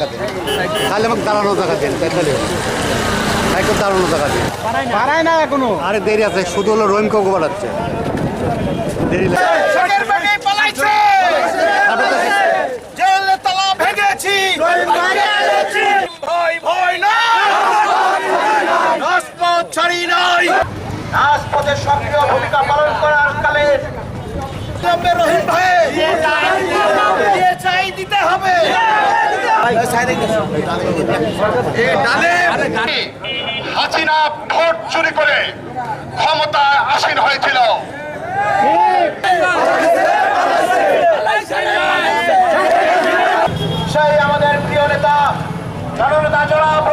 তাহলে আমাকে দাঁড়ানো জায়গা দেন তাহলে একটু দাঁড়ানো জায়গা দিন। পারায় না এখনও? আরে দেরি আছে শুধু হলো রহিম কাউকে বাড়াচ্ছে দেরি লাগে। শেখের বেটি পালাইছে! জেল তালা ভেঙেছি! ভয় ভয় না ছাড়ি নাই! রাজপথের সক্রিয় ভূমিকা পালন করার কালে রহিম ভাই! চাই দিতে হবে। হাসিনা ভোট চুরি করে ক্ষমতা আসীন হয়েছিল। সেই আমাদের প্রিয় নেতা জননেতা জনাব